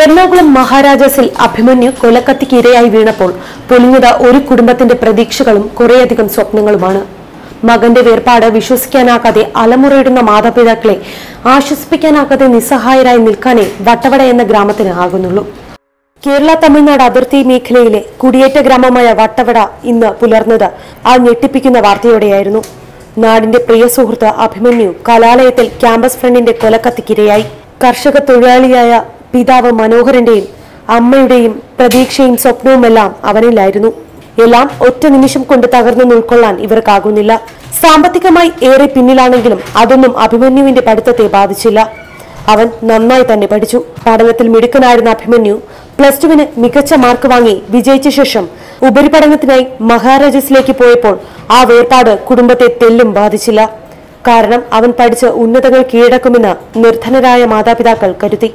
എറണാകുളം മഹാരാജാസിൽ അഭിമന്യു കൊലക്കത്തിക്ക് ഇരയായി വീണപ്പോൾ പൊലിഞ്ഞത് ഒരു കുടുംബത്തിന്റെ പ്രതീക്ഷകളും കുറേയധികം സ്വപ്നങ്ങളുമാണ്. മകന്റെ വേർപാട് വിശ്വസിക്കാനാകാതെ അലമുറയിടുന്ന മാതാപിതാക്കളെ ആശ്വസിപ്പിക്കാനാകാതെ നിസ്സഹായരായി നിൽക്കാനേ വട്ടവട എന്ന ഗ്രാമത്തിന് ആകുന്നുള്ളൂ. കേരള തമിഴ്നാട് അതിർത്തി മേഖലയിലെ കുടിയേറ്റ ഗ്രാമമായ വട്ടവട ഇന്ന് പുലർന്നത് ആ ഞെട്ടിപ്പിക്കുന്ന വാർത്തയോടെയായിരുന്നു. നാടിന്റെ പ്രിയ സുഹൃത്ത് അഭിമന്യു കലാലയത്തിൽ ക്യാമ്പസ് ഫ്രണ്ടിന്റെ കൊലക്കത്തിക്കിരയായി. കർഷക തൊഴിലാളിയായ പിതാവ് മനോഹരന്റെയും അമ്മയുടെയും പ്രതീക്ഷയും സ്വപ്നവുമെല്ലാം അവനിലായിരുന്നു. എല്ലാം ഒറ്റ നിമിഷം കൊണ്ട് തകർന്നു ഉൾക്കൊള്ളാൻ ഇവർക്കാകുന്നില്ല. സാമ്പത്തികമായി ഏറെ പിന്നിലാണെങ്കിലും അതൊന്നും അഭിമന്യുവിന്റെ പഠിത്തത്തെ ബാധിച്ചില്ല. അവൻ നന്നായി തന്നെ പഠിച്ചു. പഠനത്തിൽ മിടുക്കനായിരുന്ന അഭിമന്യു പ്ലസ് ടുവിന് മികച്ച മാർക്ക് വാങ്ങി വിജയിച്ച ശേഷം ഉപരിപഠനത്തിനായി മഹാരാജസിലേക്ക് പോയപ്പോൾ ആ വേർപാട് കുടുംബത്തെ തെല്ലും ബാധിച്ചില്ല. കാരണം അവൻ പഠിച്ച് ഉന്നതങ്ങൾ കീഴടക്കുമെന്ന് നിർധനരായ മാതാപിതാക്കൾ കരുതി.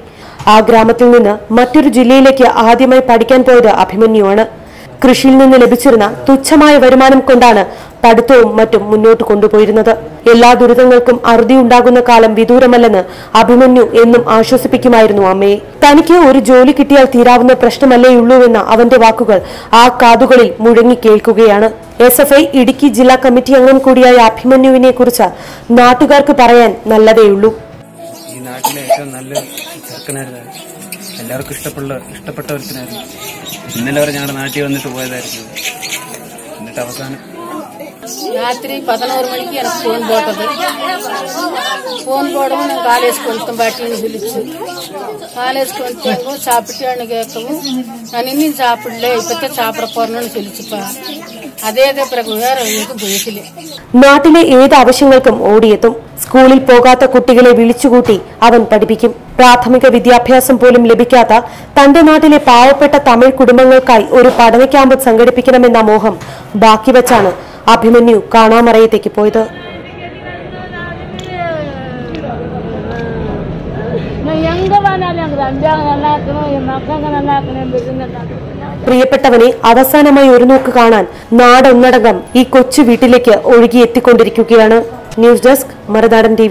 ആ ഗ്രാമത്തിൽ നിന്ന് മറ്റൊരു ജില്ലയിലേക്ക് ആദ്യമായി പഠിക്കാൻ പോയത് അഭിമന്യുവാണ്. കൃഷിയിൽ നിന്ന് ലഭിച്ചിരുന്ന തുച്ഛമായ വരുമാനം കൊണ്ടാണ് പഠിത്തവും മറ്റും മുന്നോട്ട് കൊണ്ടുപോയിരുന്നത്. എല്ലാ ദുരിതങ്ങൾക്കും അറുതി ഉണ്ടാകുന്ന കാലം വിദൂരമല്ലെന്ന് അഭിമന്യു എന്നും ആശ്വസിപ്പിക്കുമായിരുന്നു അമ്മയെ. തനിക്ക് ഒരു ജോലി കിട്ടിയാൽ തീരാവുന്ന പ്രശ്നമല്ലേയുള്ളൂവെന്ന അവന്റെ വാക്കുകൾ ആ കാതുകളിൽ മുഴങ്ങി കേൾക്കുകയാണ്. എസ് എഫ് ഐ ഇടുക്കി ജില്ലാ കമ്മിറ്റി അംഗം കൂടിയായ അഭിമന്യുവിനെ കുറിച്ച് നാട്ടുകാർക്ക് പറയാൻ നല്ലതേയുള്ളൂ. ഈ നാട്ടിലെ ഏറ്റവും നല്ല ചെറുക്കനായിരുന്നു. എല്ലാവർക്കും ഇഷ്ടപ്പെട്ട ഇഷ്ടപ്പെട്ട ഒരുത്തനായിരുന്നു. ഇന്നലെ വരെ ഞങ്ങളുടെ നാട്ടിൽ വന്നിട്ട് പോയതായിരുന്നു എന്നിട്ട് അവസാനം ರಾತ್ರಿ ಪದನೂರು ಮಣಿಗೆ ಎನಕ್ಕೆ ಫೋನ್ ಬೋಟದು ಫೋನ್ ಬೋಡವು ನಾನು ಕಾಲೇಜ್ ಕೊಂತು ಬಾಟ್ಲಿನ ಹಿಲಿಚು ಕಾಲೇಜ್ ಕೊಂತು ಸಾಪಿಟ್ಟು ಹಣ್ಣು ಕೇಳ್ಕವು ನಾನು ಇನ್ನೂ ಸಾಪಿಡ್ಲೆ ಇಪ್ಪತ್ತೆ ಸಾಪಿಡ ಪೋರ್ನನ್ನು ಹಿಲಿಚುಪ್ಪ നാട്ടിലെ ഏത് ആവശ്യങ്ങൾക്കും ഓടിയെത്തും. സ്കൂളിൽ പോകാത്ത കുട്ടികളെ വിളിച്ചുകൂട്ടി അവൻ പഠിപ്പിക്കും. പ്രാഥമിക വിദ്യാഭ്യാസം പോലും ലഭിക്കാത്ത തന്റെ നാട്ടിലെ പാവപ്പെട്ട തമിഴ് കുടുംബങ്ങൾക്കായി ഒരു പഠന ക്യാമ്പ് സംഘടിപ്പിക്കണമെന്ന മോഹം ബാക്കി വച്ചാണ് അഭിമന്യു കാണാമറയത്തേക്ക് പോയത്. പ്രിയപ്പെട്ടവനെ അവസാനമായി ഒരു നോക്ക് കാണാൻ നാടൊന്നടങ്കം ഈ കൊച്ചു വീട്ടിലേക്ക് ഒഴുകിയെത്തിക്കൊണ്ടിരിക്കുകയാണ്. News desk Marunadan T